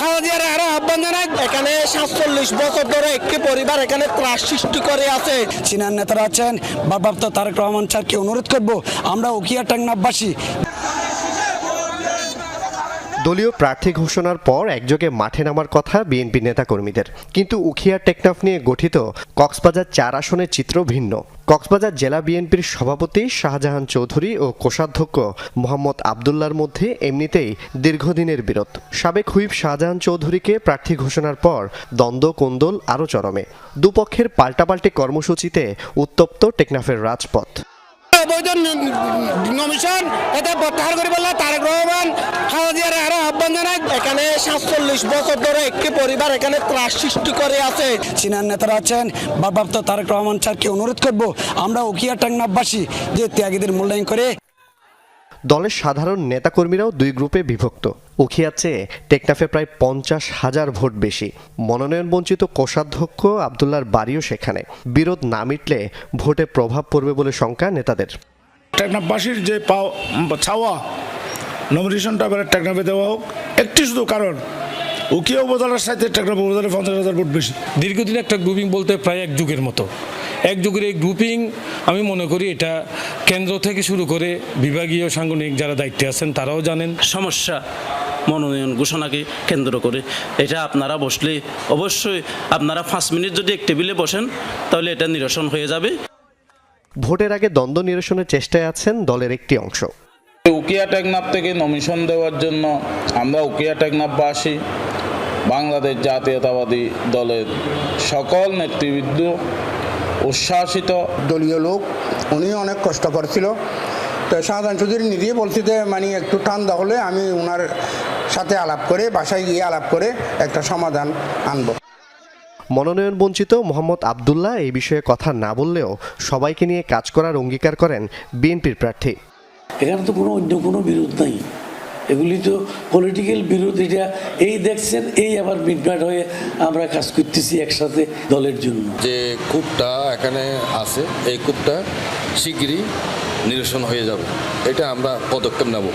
খাওয়াদিয়ার আরও আহ্বান জানাই। এখানে সাতচল্লিশ বছর ধরে একটি পরিবার এখানে ত্রাস সৃষ্টি করে আছে। চীনার নেতারা আছেন। ভারপ্রাপ্ত তারেক রহমান স্যারকে অনুরোধ করব, আমরা উকিয়া টাংনাবাসী দলীয় প্রার্থী ঘোষণার পর একযোগে মাঠে নামার কথা বিএনপি নেতাকর্মীদের। কিন্তু উখিয়া টেকনাফ নিয়ে গঠিত কক্সবাজার চার আসনের চিত্র ভিন্ন। কক্সবাজার জেলা বিএনপির সভাপতি শাহজাহান চৌধুরী ও কোষাধ্যক্ষ মোহাম্মদ আবদুল্লার মধ্যে এমনিতেই দীর্ঘদিনের বিরোধ। সাবেক হুইপ শাহজাহান চৌধুরীকে প্রার্থী ঘোষণার পর দ্বন্দ্ব, কোন্দল আরও চরমে। দুপক্ষের পাল্টাপাল্টি কর্মসূচিতে উত্তপ্ত টেকনাফের রাজপথ রহমান খাওয়াদিয়ার আরও আহ্বান জানাই এখানে সাতচল্লিশ বছর ধরে একটি পরিবার এখানে ত্রাস সৃষ্টি করে আছে। চীনার নেতারা আছেন ভারপ্রাপ্ত তারেক রহমান স্যারকে অনুরোধ করব আমরা উকিয়া টাংনাবাসী যে ত্যাগীদের মূল্যায়ন করে দলের সাধারণ নেতাকর্মীরাও দুই গ্রুপে বিভক্ত। উখিয়ার চেয়ে টেকনাফে প্রায় পঞ্চাশ হাজার ভোট বেশি। মনোনয়ন বঞ্চিত কোষাধ্যক্ষ আবদুল্লার বাড়িও সেখানে। বিরোধ না মিটলে ভোটে প্রভাব পড়বে বলে শঙ্কা নেতাদের। টেকনাফবাসীর যে পাও ছাওয়া নমিনেশনটা এবারে টেকনাফে দেওয়া হোক। একটি শুধু কারণ উকিয়া উপজেলার সাথে টেকনাফ উপজেলায় পঞ্চাশ হাজার ভোট বেশি। দীর্ঘদিন একটা গ্রুপিং বলতে প্রায় এক যুগের মতো। এক যুগের এই গ্রুপিং আমি মনে করি এটা কেন্দ্র থেকে শুরু করে বিভাগীয় সাংগঠনিক যারা দায়িত্বে আছেন তারাও জানেন। সমস্যা মনোনয়ন ঘোষণাকে কেন্দ্র করে। এটা আপনারা বসলে অবশ্যই আপনারা পাঁচ মিনিট যদি এক টেবিলে বসেন তাহলে এটা নিরসন হয়ে যাবে। ভোটের আগে দ্বন্দ্ব নিরসনের চেষ্টায় আছেন দলের একটি অংশ। উকিয়া টেকনাফ থেকে নমিশন দেওয়ার জন্য আমরা উকিয়া টেকনাফবাসী বাংলাদেশ জাতীয়তাবাদী দলের সকল নেতৃবৃন্দ উচ্ছ্বাসিত। দলীয় লোক উনি অনেক কষ্ট করছিল। তো শাহজাহান চৌধুরী নিজেই বলছি যে মানে একটু ঠান্ডা হলে আমি ওনার সাথে আলাপ করে বাসায় গিয়ে আলাপ করে একটা সমাধান আনব। মনোনয়ন বঞ্চিত মোহাম্মদ আবদুল্লাহ এই বিষয়ে কথা না বললেও সবাইকে নিয়ে কাজ করার অঙ্গীকার করেন বিএনপির প্রার্থী। এখানে তো কোনো অন্য কোনো বিরোধ নাই। এগুলি তো পলিটিক্যাল বিরোধ, এটা এই দেখছেন, এই আবার মিটমাট হয়ে আমরা কাজ করতেছি একসাথে দলের জন্য। যে কূপটা এখানে আছে, এই কূপটা শিগগিরই নিরসন হয়ে যাবে। এটা আমরা পদক্ষেপ নেব।